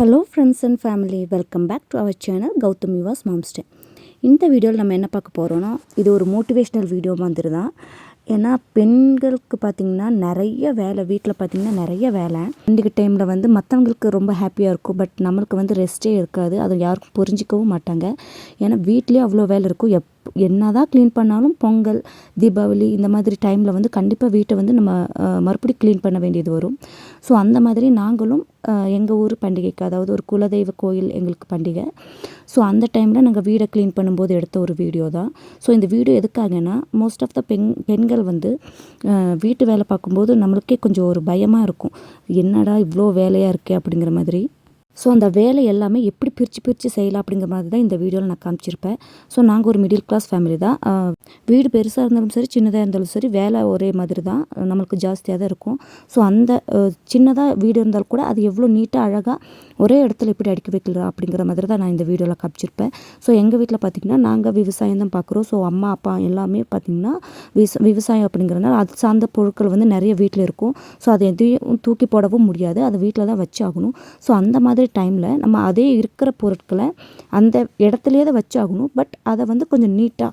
Hello friends and family welcome back to our channel Gautham யுவாஸ் மாம்ஸ்டே இந்த வீடியோவில் நம்ம என்ன பார்க்க போகிறோன்னா இது ஒரு மோட்டிவேஷ்னல் வீடியோ மாதிரி தான் ஏன்னா பெண்களுக்கு பார்த்திங்கன்னா நிறைய வேலை வீட்டில் பார்த்திங்கன்னா நிறைய வேலை. இன்றைக்கு டைமில் வந்து மற்றவங்களுக்கு ரொம்ப ஹாப்பியாக இருக்கும். பட் நம்மளுக்கு வந்து ரெஸ்ட்டே இருக்காது. அதை யாருக்கும் புரிஞ்சிக்கவும் மாட்டாங்க. ஏன்னா வீட்லேயும் அவ்வளோ வேலை இருக்கும். எப் என்ன தான் க்ளீன் பண்ணாலும் பொங்கல் தீபாவளி இந்த மாதிரி டைமில் வந்து கண்டிப்பாக வீட்டை வந்து நம்ம மறுபடி மறுபடியும் க்ளீன் பண்ண வேண்டியது வரும். ஸோ அந்த மாதிரி நாங்களும் எங்கள் ஊர் பண்டிகைக்கு அதாவது ஒரு குலதெய்வ கோயில் எங்களுக்கு பண்டிகை. ஸோ அந்த டைமில் நாங்கள் வீடை க்ளீன் பண்ணும்போது எடுத்த ஒரு வீடியோ தான். ஸோ இந்த வீடியோ எதுக்காகனா மோஸ்ட் ஆஃப் த பெண் பெண்கள் வந்து வீட்டு வேலை பார்க்கும்போது நம்மளுக்கே கொஞ்சம் ஒரு பயமாக இருக்கும். என்னடா இவ்வளோ வேலையாக இருக்கே அப்படிங்கிற மாதிரி. ஸோ அந்த வேலை எல்லாமே எப்படி பிரித்து பிரித்து செய்யலாம் அப்படிங்கிற மாதிரி தான் இந்த வீடியோவில் நான் காமிச்சிருப்பேன். ஸோ நாங்கள் ஒரு மிடில் கிளாஸ் ஃபேமிலி தான். வீடு பெருசாக இருந்தாலும் சரி சின்னதாக இருந்தாலும் சரி வேலை ஒரே மாதிரி தான். நம்மளுக்கு ஜாஸ்தியாக தான் இருக்கும். ஸோ அந்த சின்னதாக வீடு இருந்தாலும் கூட அது எவ்வளோ நீட்டாக அழகாக ஒரே இடத்துல எப்படி அடுக்கி வைக்கலாம் அப்படிங்கிற மாதிரி தான் நான் இந்த வீடியோவில் காமிச்சிருப்பேன். ஸோ எங்கள் வீட்டில் பார்த்திங்கன்னா நாங்கள் விவசாயம் தான் பார்க்குறோம் ஸோ அம்மா அப்பா எல்லாமே பார்த்திங்கன்னா விவச விவசாயம் அப்படிங்கிறனால அது சார்ந்த பொருட்கள் வந்து நிறைய வீட்டில் இருக்கும். ஸோ அதை எதையும் தூக்கி போடவும் முடியாது. அதை வீட்டில் தான் வச்சு ஆகணும். ஸோ அந்த மாதிரி டைமில் நம்ம அதே இருக்கிற பொருட்களை அந்த இடத்துலையே தான் வச்சாகணும். பட் அதை வந்து கொஞ்சம் நீட்டாக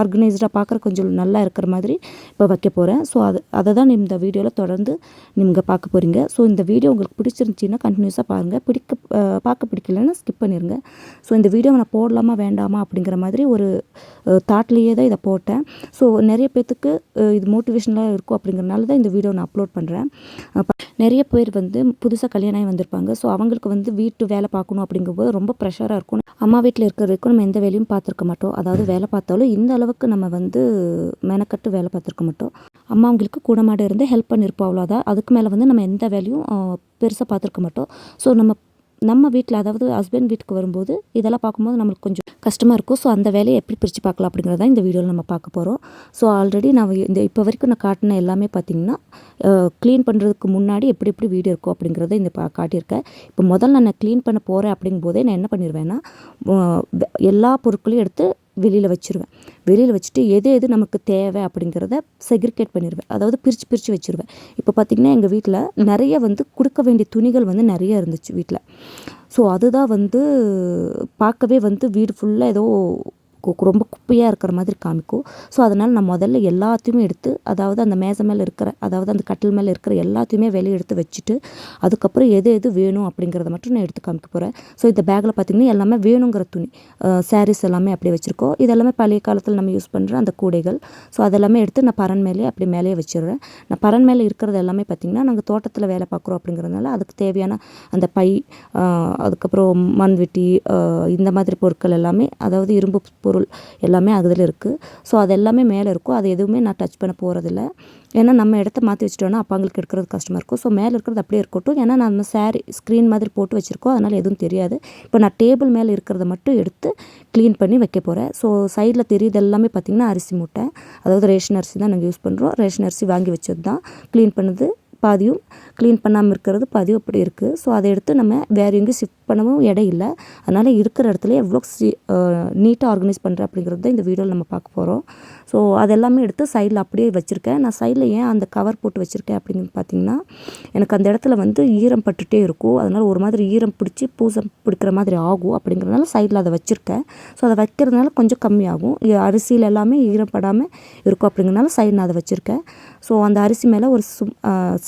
ஆர்கனைஸ்டாக பார்க்குற கொஞ்சம் நல்லா இருக்கிற மாதிரி இப்போ வைக்க போகிறேன் ஸோ அது அதை தான் இந்த வீடியோவில் தொடர்ந்து நீங்கள் பார்க்க போகிறீங்க ஸோ இந்த வீடியோ உங்களுக்கு பிடிச்சிருந்துச்சின்னா கண்டினியூஸாக பாருங்கள் பிடிக்க பார்க்க பிடிக்கலன்னா ஸ்கிப் பண்ணிடுங்க ஸோ இந்த வீடியோவை நான் போடலாமா வேண்டாமா அப்படிங்கிற மாதிரி ஒரு தாட்லேயே தான் இதை போட்டேன். ஸோ நிறைய பேர்த்துக்கு இது மோட்டிவேஷனலாக இருக்கும் அப்படிங்கிறனால தான் இந்த வீடியோ நான் அப்லோட் பண்ணுறேன் நிறைய பேர் வந்து புதுசாக கல்யாணம் ஆகி வந்திருப்பாங்க. ஸோ அவங்களுக்கு வந்து வீட்டு வேலை பார்க்கணும் அப்படிங்கும்போது ரொம்ப ப்ரெஷராக இருக்கும். அம்மா வீட்டில் இருக்கிற வரைக்கும் நம்ம எந்த வேலையும் பார்த்துருக்க மாட்டோம். அதாவது வேலை பார்த்தாலும் இந்த அளவுக்கு நம்ம வந்து மெனக்கட்டு வேலை பார்த்துருக்க மாட்டோம். அம்மா அவங்களுக்கு கூடமாட இருந்து ஹெல்ப் பண்ணியிருப்போம் அவ்வளோதான் அதுக்கு மேலே வந்து நம்ம எந்த வேலையும் பெருசாக பார்த்துருக்க மாட்டோம். ஸோ நம்ம நம்ம வீட்டில் அதாவது ஹஸ்பண்ட் வீட்டுக்கு வரும்போது இதெல்லாம் பார்க்கும்போது நம்மளுக்கு கொஞ்சம் கஷ்டமாக இருக்கும். ஸோ அந்த வேலையை எப்படி பிரித்து பார்க்கலாம் அப்படிங்கிறத இந்த வீடியோவில் நம்ம பார்க்க போகிறோம் ஸோ ஆல்ரெடி நான் இந்த இப்போ வரைக்கும் நான் காட்டின எல்லாமே பார்த்தீங்கன்னா க்ளீன் பண்ணுறதுக்கு முன்னாடி எப்படி எப்படி வீடு இருக்கும் அப்படிங்கிறத இந்த பா காட்டியிருக்கேன். இப்போ முதல்ல நான் க்ளீன் பண்ண போகிறேன் அப்படிங்கும்போதே நான் என்ன பண்ணிடுவேன்னா எல்லா பொருட்களையும் எடுத்து வெளியில் வச்சுருவேன். வெளியில் வச்சுட்டு எது எது நமக்கு தேவை அப்படிங்கிறத செக்ரிகேட் பண்ணிடுவேன் அதாவது பிரித்து பிரித்து வச்சுருவேன். இப்போ பார்த்திங்கன்னா எங்கள் வீட்டில் நிறைய வந்து கொடுக்க வேண்டிய துணிகள் வந்து நிறைய இருந்துச்சு வீட்டில் ஸோ அதுதான் வந்து பார்க்கவே வந்து வீடு ஃபுல்லாக ஏதோ கு- ரொம்ப குப்பையாக இருக்கிற மாதிரி காமிக்கும். ஸோ அதனால் நான் முதல்ல எல்லாத்தையுமே எடுத்து அதாவது அந்த மேசை மேலே இருக்கிற அதாவது அந்த கட்டில் மேலே இருக்கிற எல்லாத்தையுமே வெளியே எடுத்து வச்சுட்டு அதுக்கப்புறம் எது எது வேணும் அப்படிங்கிறத மட்டும் நான் எடுத்து காமிக்க போகிறேன் ஸோ இந்த பேக்கில் பார்த்திங்கன்னா எல்லாமே வேணுங்கிற துணி சாரீஸ் எல்லாமே அப்படியே வச்சுருக்கோம். இதெல்லாமே பழைய காலத்தில் நம்ம யூஸ் பண்ணுற அந்த கூடைகள். ஸோ அதெல்லாமே எடுத்து நான் பரன் மேலேயே அப்படி மேலேயே வச்சிடுறேன். நான் பரன் மேலே இருக்கிறது எல்லாமே பார்த்திங்கன்னா நாங்கள் தோட்டத்தில் வேலை பார்க்குறோம் அப்படிங்கிறதுனால அதுக்கு தேவையான அந்த பை அதுக்கப்புறம் மண்வெட்டி இந்த மாதிரி பொருட்கள் எல்லாமே அதாவது இரும்பு பொருள் எல்லாமே அதில் இருக்குது ஸோ அது எல்லாமே மேலே இருக்கும் அது எதுவுமே நான் டச் பண்ண போகிறதில்ல ஏன்னா நம்ம இடத்த மாற்றி வச்சிட்டோன்னா அப்பாங்களுக்கு எடுக்கிறது கஷ்டமாக இருக்கும். ஸோ மேலே இருக்கிறது அப்படியே இருக்கட்டும். ஏன்னா நம்ம சேரீ ஸ்க்ரீன் மாதிரி போட்டு வச்சுருக்கோம். அதனால் எதுவும் தெரியாது. இப்போ நான் டேபிள் மேலே இருக்கிறத மட்டும் எடுத்து க்ளீன் பண்ணி வைக்க போகிறேன் ஸோ சைடில் தெரியுது எல்லாமே பார்த்திங்கன்னா அரிசி மூட்டை. அதாவது ரேஷன் அரிசி தான் நாங்கள் யூஸ் பண்ணுறோம் ரேஷன் அரிசி வாங்கி வச்சது தான் க்ளீன் பண்ணது. பாதியும் க்ளீன் பண்ணாமல் இருக்கிறது பாதியும் அப்படி இருக்குது ஸோ அதை எடுத்து நம்ம வேறு எங்கேயும் ஷிஃப்ட் பண்ணவும் இடம் இல்லை. அதனால் இருக்கிற இடத்துல எவ்வளோ சி நீட்டாக ஆர்கனைஸ் பண்ணுறேன் அப்படிங்கிறது தான் இந்த வீடியோவில் நம்ம பார்க்க போகிறோம் ஸோ அதெல்லாமே எடுத்து சைடில் அப்படியே வச்சுருக்கேன். நான் சைடில் ஏன் அந்த கவர் போட்டு வச்சுருக்கேன் அப்படின்னு பார்த்தீங்கன்னா எனக்கு அந்த இடத்துல வந்து ஈரம் பட்டுகிட்டே இருக்கும். அதனால் ஒரு மாதிரி ஈரம் பிடிச்சி பூசம் பிடிக்கிற மாதிரி ஆகும் அப்படிங்கிறதுனால சைடில் அதை வச்சுருக்கேன். ஸோ அதை வைக்கிறதுனால கொஞ்சம் கம்மியாகும். அரிசியில் எல்லாமே ஈரம் படாமல் இருக்கும் அப்படிங்கிறனால சைடில் நான் அதை வச்சுருக்கேன். ஸோ அந்த அரிசி மேலே ஒரு சும்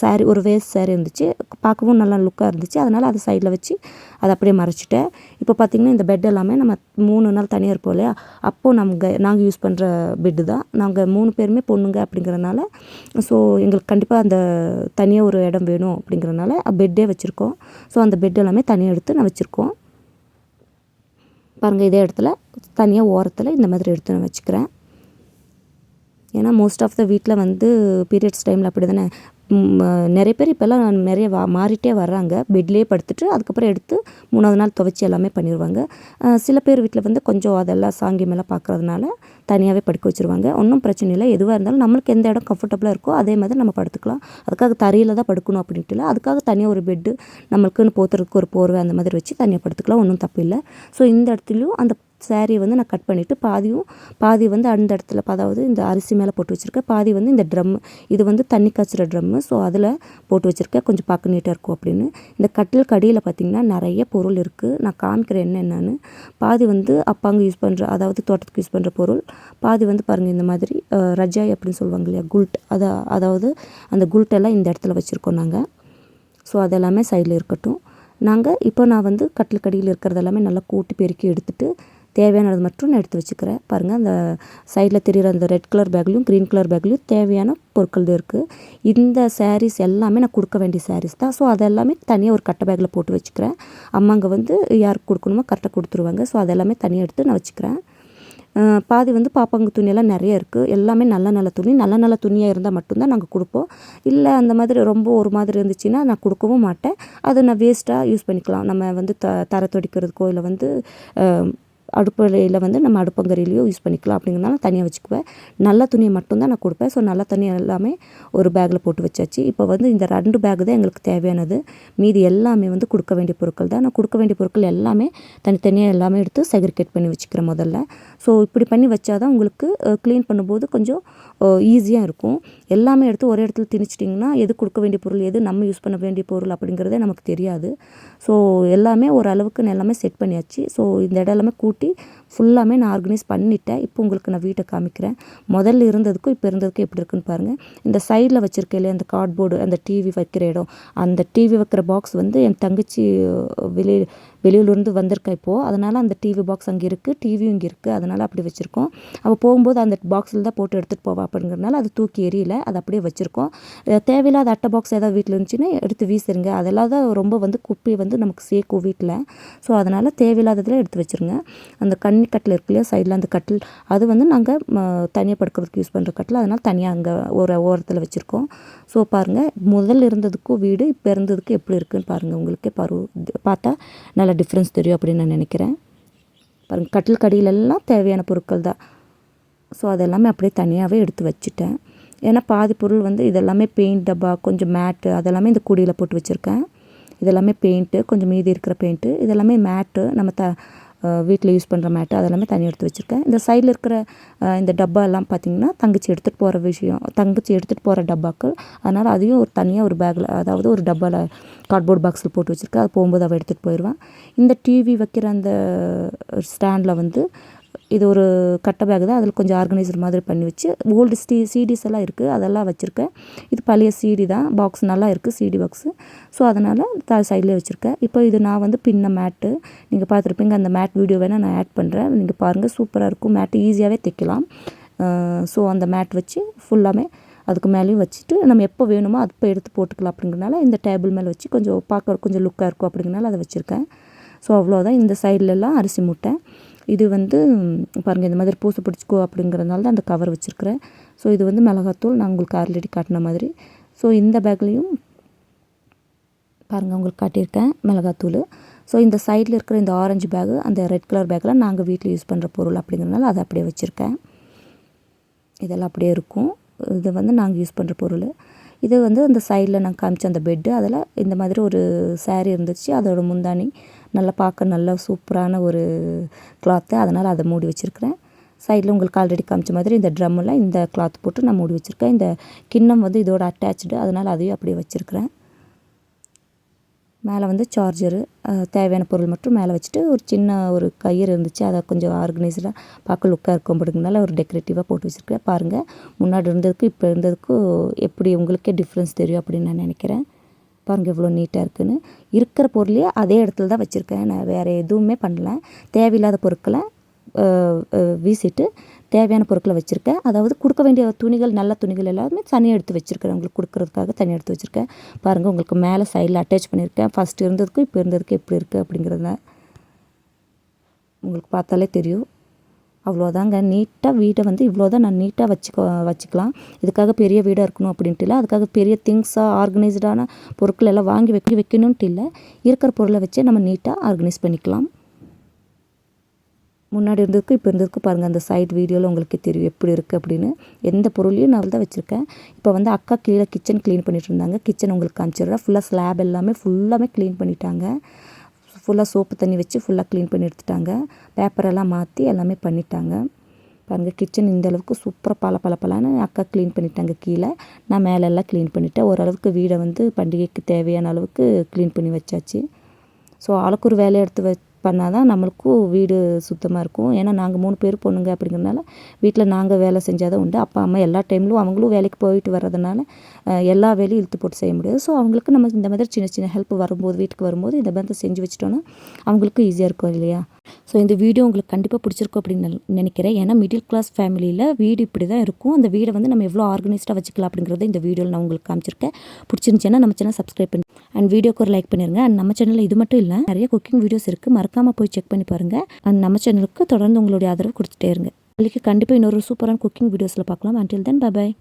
சாரி ஒரு வேஸ்ட் சாரி இருந்துச்சு. பார்க்கவும் நல்லா லுக்காக இருந்துச்சு. அதனால் அதை சைடில் வச்சு அதை அப்படியே மறைச்சிட்டேன். இப்போ பார்த்திங்கன்னா இந்த பெட் எல்லாமே நம்ம மூணு நாள் தனியாக இருப்போம் இல்லையா? அப்போது நமக்கு நாங்கள் யூஸ் பண்ணுற பெட்டு தான். நாங்கள் மூணு பேருமே பொண்ணுங்க அப்படிங்கிறனால ஸோ எங்களுக்கு கண்டிப்பாக அந்த தனியாக ஒரு இடம் வேணும் அப்படிங்கிறனால பெட்டே வச்சுருக்கோம். ஸோ அந்த பெட் எல்லாமே தனியாக எடுத்து நான் வச்சுருக்கோம். பாருங்கள் இதே இடத்துல தனியாக ஓரத்தில் இந்த மாதிரி எடுத்து நான் வச்சுக்கிறேன். ஏன்னா மோஸ்ட் ஆஃப் த வீட்டில் வந்து பீரியட்ஸ் டைமில் அப்படி தானே நிறைய பேர் இப்போல்லாம் நிறைய வா மாறிட்டே வர்றாங்க. பெட்லேயே படுத்துட்டு அதுக்கப்புறம் எடுத்து மூணாவது நாள் துவைச்சி எல்லாமே பண்ணிடுவாங்க சில பேர் வீட்டில் வந்து கொஞ்சம் அதெல்லாம் சாங்கியமெல்லாம் பார்க்குறதுனால தனியாகவே படுக்க வச்சுருவாங்க. ஒன்றும் பிரச்சனை இல்லை. எதுவாக இருந்தாலும் நம்மளுக்கு எந்த இடம் கம்ஃபர்டபுளாக இருக்கோ அதே மாதிரி நம்ம படுத்துக்கலாம். அதுக்காக தரையில் தான் படுக்கணும் அப்படின்ட்டு இல்லை. அதுக்காக தனியாக ஒரு பெட்டு நம்மளுக்குன்னு போத்துறதுக்கு ஒரு போர்வை அந்த மாதிரி வச்சு தனியாக படுத்துக்கலாம். ஒன்றும் தப்பு இல்லை. ஸோ இந்த இடத்துலையும் அந்த சாரியை வந்து நான் கட் பண்ணிவிட்டு பாதியும் பாதி வந்து அந்த இடத்துல அதாவது இந்த அரிசி மேலே போட்டு வச்சுருக்கேன். பாதி வந்து இந்த ட்ரம் இது வந்து தண்ணி காய்ச்சுற ட்ரம்மு ஸோ அதில் போட்டு வச்சுருக்கேன். கொஞ்சம் பார்க்க நீட்டாக இருக்கும் அப்படின்னு. இந்த கட்டில் கடியில் பார்த்திங்கன்னா நிறைய பொருள் இருக்குது நான் காமிக்கிறேன் என்ன என்னன்னு பாதி வந்து அப்பாங்க யூஸ் பண்ணுற அதாவது தோட்டத்துக்கு யூஸ் பண்ணுற பொருள். பாதி வந்து பாருங்கள் இந்த மாதிரி ரஜாய் அப்படின்னு சொல்லுவாங்க இல்லையா குல்ட். அதை அதாவது அந்த குல்ட்டெல்லாம் இந்த இடத்துல வச்சுருக்கோம் நாங்கள் ஸோ அதெல்லாமே சைடில் இருக்கட்டும். நாங்கள் இப்போ நான் வந்து கட்டில் கடியில் இருக்கிறதெல்லாமே நல்லா கூட்டி பெருக்கி எடுத்துகிட்டு தேவையானது மட்டும் நான் எடுத்து வச்சுக்கிறேன். பாருங்கள் அந்த சைடில் தெரிகிற அந்த ரெட் கலர் பேக்லேயும் க்ரீன் கலர் பேக்லேயும் தேவையான பொருட்கள் இருக்குது இந்த சாரீஸ் எல்லாமே நான் கொடுக்க வேண்டிய சாரீஸ் தான். ஸோ அதெல்லாமே தனியாக ஒரு கட்டை பேக்கில் போட்டு வச்சுக்கிறேன். அம்மாங்க வந்து யாருக்கு கொடுக்கணுமோ கரெக்டாக கொடுத்துருவாங்க. ஸோ அதெல்லாமே தனியாக எடுத்து நான் வச்சுக்கிறேன். பாதி வந்து பாப்பாங்க துணியெல்லாம் நிறைய இருக்குது எல்லாமே நல்ல நல்ல துணி. நல்ல நல்ல துணியாக இருந்தால் மட்டும்தான் நாங்கள் கொடுப்போம். இல்லை அந்த மாதிரி ரொம்ப ஒரு மாதிரி இருந்துச்சுன்னா நான் கொடுக்கவும் மாட்டேன். அதை நான் வேஸ்ட்டாக யூஸ் பண்ணிக்கலாம். நம்ம வந்து த தரை துடிக்கிறதுக்கோ இல்லை வந்து அடுப்பறையில் வந்து நம்ம அடுப்பங்கரையிலையோ யூஸ் பண்ணிக்கலாம் அப்படிங்கிறனால தனியாக வச்சுக்குவேன். நல்ல துணியை மட்டும்தான் நான் கொடுப்பேன். ஸோ நல்ல துணி எல்லாமே ஒரு பேக்கில் போட்டு வச்சாச்சு. இப்போ வந்து இந்த ரெண்டு பேக் தான் எங்களுக்கு தேவையானது. மீதி எல்லாமே வந்து கொடுக்க வேண்டிய பொருட்கள் தான். நான் கொடுக்க வேண்டிய பொருட்கள் எல்லாமே தனித்தனியாக எல்லாமே எடுத்து செக்ரிகேட் பண்ணி வச்சுக்கிறேன் முதல்ல. ஸோ இப்படி பண்ணி வச்சாதான் உங்களுக்கு க்ளீன் பண்ணும்போது கொஞ்சம் ஈஸியாக இருக்கும். எல்லாமே எடுத்து ஒரே இடத்துல திணிச்சிட்டிங்கன்னா எது கொடுக்க வேண்டிய பொருள் எது நம்ம யூஸ் பண்ண வேண்டிய பொருள் அப்படிங்கிறதே நமக்கு தெரியாது. ஸோ எல்லாமே ஓரளவுக்கு எல்லாமே செட் பண்ணியாச்சு. ஸோ இந்த இடம் எல்லாமே கூட்டி കൂട്ടി ஃபுல்லாமே நான் ஆர்கனைஸ் பண்ணிட்டேன். இப்போ உங்களுக்கு நான் வீட்டை காமிக்கிறேன். முதல்ல இருந்ததுக்கும் இப்போ இருந்ததுக்கும் எப்படி இருக்குன்னு பாருங்கள் இந்த சைடில் வச்சுருக்கேன் இல்லையா அந்த கார்ட்போர்டு அந்த டிவி வைக்கிற இடம் அந்த டிவி வைக்கிற பாக்ஸ் வந்து என் தங்கச்சி வெளியே வெளியூர்லேருந்து வந்திருக்கா இப்போது அதனால் அந்த டிவி பாக்ஸ் அங்கே இருக்குது டிவியும் இங்கே இருக்குது அதனால் அப்படி வச்சுருக்கோம். அவள் போகும்போது அந்த பாக்ஸில் தான் போட்டு எடுத்துகிட்டு போவா அப்படிங்கிறதுனால அது தூக்கி எரியல அது அப்படியே வச்சுருக்கோம். தேவையில்லாத அட்டை பாக்ஸ் ஏதாவது வீட்டில் இருந்துச்சுன்னா எடுத்து வீசிருங்க அதெல்லாம் தான் ரொம்ப வந்து குப்பி வந்து நமக்கு சேர்க்கும் வீட்டில் ஸோ அதனால் தேவையில்லாததில் எடுத்து வச்சுருங்க. அந்த கண் தண்ணி கட்டில் இருக்கு இல்லையா சைடில் அந்த கட்டில். அது வந்து நாங்கள் தனியாக படுக்கிறதுக்கு யூஸ் பண்ணுற கட்டில். அதனால் தனியாக அங்கே ஒரு ஓரத்தில் வச்சுருக்கோம். ஸோ பாருங்கள் முதல் இருந்ததுக்கும் வீடு இப்போ இருந்ததுக்கு எப்படி இருக்குன்னு பாருங்கள் உங்களுக்கே பரு பார்த்தா நல்லா டிஃப்ரென்ஸ் தெரியும் அப்படின்னு நான் நினைக்கிறேன். பாருங்கள் கட்டில் கடியிலெல்லாம் தேவையான பொருட்கள் தான். ஸோ அதெல்லாமே அப்படியே தனியாகவே எடுத்து வச்சுட்டேன். ஏன்னா பாதி பொருள் வந்து இதெல்லாமே பெயிண்ட் டப்பா கொஞ்சம் மேட்டு அதெல்லாமே இந்த குடியில் போட்டு வச்சுருக்கேன். இதெல்லாமே பெயிண்ட்டு கொஞ்சம் மீதி இருக்கிற பெயிண்ட்டு இதெல்லாமே மேட்டு நம்ம த வீட்டில் யூஸ் பண்ணுற மேட்டு அதெல்லாமே தனியாக எடுத்து வச்சுருக்கேன். இந்த சைடில் இருக்கிற இந்த டப்பா எல்லாம் பார்த்திங்கன்னா தங்கச்சி எடுத்துகிட்டு போகிற விஷயம் தங்கச்சி எடுத்துகிட்டு போகிற டப்பாக்கள். அதனால் அதையும் ஒரு தனியாக ஒரு பேக்கில் அதாவது ஒரு டப்பாவில் கார்ட்போர்ட் பாக்ஸில் போட்டு வச்சுருக்கேன். அது போகும்போது அவள் எடுத்துகிட்டு போயிடுவான் இந்த டிவி வைக்கிற அந்த ஸ்டாண்டில் வந்து இது ஒரு கட்டை பேக் தான். அதில் கொஞ்சம் ஆர்கனைசர் மாதிரி பண்ணி வச்சு ஓல்டு ஸ்டீ சீடிஸ் எல்லாம் இருக்குது அதெல்லாம் வச்சுருக்கேன். இது பழைய சீடி தான். பாக்ஸ் நல்லா இருக்குது சீடி பாக்ஸு ஸோ அதனால் த சைட்லேயே வச்சுருக்கேன். இப்போ இது நான் வந்து பின்ன மேட்டு நீங்கள் பார்த்துருப்பீங்க அந்த மேட் வீடியோ வேணால் நான் ஆட் பண்ணுறேன் நீங்கள் பாருங்கள் சூப்பராக இருக்கும். மேட்டு ஈஸியாகவே தைக்கலாம். ஸோ அந்த மேட் வச்சு ஃபுல்லாமே அதுக்கு மேலேயும் வச்சுட்டு நம்ம எப்போ வேணுமோ அப்போ எடுத்து போட்டுக்கலாம் அப்படிங்கிறனால இந்த டேபிள் மேலே வச்சு கொஞ்சம் பார்க்க கொஞ்சம் லுக்காக இருக்கும் அப்படிங்கிறனால அதை வச்சுருக்கேன். ஸோ அவ்வளோதான். இந்த சைட்லலாம் அரிசி மூட்டை. இது வந்து பாருங்கள் இந்த மாதிரி பூசை பிடிச்சிக்கோ அப்படிங்கிறதுனால தான் அந்த கவர் வச்சுருக்கிறேன். ஸோ இது வந்து மிளகாத்தூள் நான் உங்களுக்கு ஆல்ரெடி காட்டின மாதிரி. ஸோ இந்த பேக்லேயும் பாருங்கள் உங்களுக்கு காட்டியிருக்கேன் மிளகாத்தூள். ஸோ இந்த சைடில் இருக்கிற இந்த ஆரஞ்சு பேகு அந்த ரெட் கலர் பேக்கில் நாங்கள் வீட்டில் யூஸ் பண்ணுற பொருள் அப்படிங்கிறதுனால அதை அப்படியே வச்சுருக்கேன். இதெல்லாம் அப்படியே இருக்கும். இது வந்து நாங்கள் யூஸ் பண்ணுற பொருள். இது வந்து அந்த சைடில் நாங்கள் காமிச்ச அந்த பெட்டு அதில் இந்த மாதிரி ஒரு சேரீ இருந்துச்சு. அதோட முந்தானி நல்லா பார்க்க நல்லா சூப்பரான ஒரு கிளாத்து அதனால் அதை மூடி வச்சுருக்கிறேன். சைடில் உங்களுக்கு ஆல்ரெடி காமிச்ச மாதிரி இந்த ட்ரம்மில் இந்த கிளாத் போட்டு நான் மூடி வச்சுருக்கேன். இந்த கிண்ணம் வந்து இதோட அட்டாச்சு அதனால் அதையும் அப்படியே வச்சுருக்கிறேன். மேலே வந்து சார்ஜரு தேவையான பொருள் மட்டும் மேலே வச்சுட்டு ஒரு சின்ன ஒரு கயிறு இருந்துச்சு அதை கொஞ்சம் ஆர்கனைஸ்டாக பார்க்க லுக்காக இருக்கும் அப்படிங்கிறனால ஒரு டெக்கரேட்டிவாக போட்டு வச்சுருக்கேன் பாருங்கள் முன்னாடி இருந்ததுக்கு இப்போ இருந்ததுக்கும் எப்படி உங்களுக்கே டிஃப்ரென்ஸ் தெரியும் அப்படின்னு நான் நினைக்கிறேன். பாருங்கள் எவ்வளோ நீட்டாக இருக்குதுன்னு இருக்கிற பொருளையே அதே இடத்துல தான் வச்சுருக்கேன். நான் வேறு எதுவுமே பண்ணல. தேவையில்லாத பொருட்களை வீசிட்டு தேவையான பொருட்களை வச்சுருக்கேன். அதாவது கொடுக்க வேண்டிய துணிகள் நல்ல துணிகள் எல்லாமே தனியாக எடுத்து வச்சுருக்கேன் உங்களுக்கு கொடுக்குறதுக்காக தனியாக எடுத்து வச்சுருக்கேன். பாருங்கள் உங்களுக்கு மேலே சைடில் அட்டாச் பண்ணியிருக்கேன். ஃபஸ்ட்டு இருந்ததுக்கும் இப்போ இருந்ததுக்கு எப்படி இருக்குது அப்படிங்கிறத உங்களுக்கு பார்த்தாலே தெரியும். அவ்வளோதாங்க. நீட்டாக வீடை வந்து இவ்வளோ தான் நான் நீட்டாக வச்சுக்க வச்சுக்கலாம். இதுக்காக பெரிய வீடாக இருக்கணும் அப்படின்ட்டு இல்லை. அதுக்காக பெரிய திங்ஸாக ஆர்கனைஸ்டான பொருட்கள் எல்லாம் வாங்கி வைக்க வைக்கணுன்ட்டு இல்லை. இருக்கிற பொருளை வச்சே நம்ம நீட்டாக ஆர்கனைஸ் பண்ணிக்கலாம். முன்னாடி இருந்ததுக்கு இப்போ இருந்ததுக்கு பாருங்கள் அந்த சைட் வீடியோவில் உங்களுக்கு தெரியும் எப்படி இருக்குது அப்படின்னு. எந்த பொருளையும் நான் தான் வச்சுருக்கேன். இப்போ வந்து அக்கா கீழே கிச்சன் க்ளீன் பண்ணிட்டு இருந்தாங்க. கிச்சன் உங்களுக்கு காமிச்சிடுறேன். ஃபுல்லாக ஸ்லாப் எல்லாமே ஃபுல்லாமே க்ளீன் பண்ணிட்டாங்க. ஃபுல்லாக சோப்பு தண்ணி வச்சு ஃபுல்லாக க்ளீன் பண்ணி எடுத்துட்டாங்க. பேப்பரெல்லாம் மாற்றி எல்லாமே பண்ணிட்டாங்க. பாருங்கள் கிச்சன் இந்த அளவுக்கு சூப்பராக பல பல அக்கா க்ளீன் பண்ணிட்டாங்க கீழே. நான் மேலே எல்லாம் க்ளீன் பண்ணிட்டேன். ஓரளவுக்கு வீடை வந்து பண்டிகைக்கு தேவையான அளவுக்கு க்ளீன் பண்ணி வச்சாச்சு. ஸோ ஆளுக்கு ஒரு வேலையை எடுத்து வ பண்ணால் தான் நம்மளுக்கும் வீடு சுத்தமாக இருக்கும். ஏன்னா நாங்கள் மூணு பேர் பொண்ணுங்க அப்படிங்கிறனால வீட்டில் நாங்கள் வேலை செஞ்சால் தான் உண்டு. அப்பா அம்மா எல்லா டைம்லும் அவங்களும் வேலைக்கு போயிட்டு வர்றதுனால எல்லா வேலையும் இழுத்து போட்டு செய்ய முடியாது. ஸோ அவங்களுக்கு நம்ம இந்த மாதிரி சின்ன சின்ன ஹெல்ப் வரும்போது வீட்டுக்கு வரும்போது இந்த மாதிரி செஞ்சு வச்சிட்டோன்னா அவங்களுக்கும் ஈஸியாக இருக்கும் இல்லையா? ஸோ இந்த வீடியோ உங்களுக்கு கண்டிப்பாக பிடிச்சிருக்கும் அப்படின்னு நெ- நினைக்கிறேன். ஏன்னா மிடில் கிளாஸ் ஃபேமிலியில் வீடு இப்படி தான் இருக்கும். அந்த வீடை வந்து நம்ம எவ்வளோ ஆர்கனைஸ்டாக வச்சுக்கலாம் அப்படிங்கிறத இந்த வீடியோவில் நான் உங்களுக்கு காமிச்சிருக்கேன். பிடிச்சிருந்துச்சுன்னா நம்ம சேனல் சப்ஸ்கிரைப் பண்ணி அண்ட் வீடியோக்கு ஒரு லைக் பண்ணிருங்க. அண்ட் நம்ம சேனலில் இது மட்டும் இல்லை நிறைய குக்கிங் வீடியோஸ் இருக்குது மறக்காமல் போய் செக் பண்ணி பாருங்கள் அண்ட் நம்ம சேனலுக்கு தொடர்ந்து உங்களுடைய ஆதரவு கொடுத்துட்டே இருங்க. நாளைக்கு கண்டிப்பாக இன்னொரு சூப்பரான குக்கிங் வீடியோஸில் பார்க்கலாம். Until then bye bye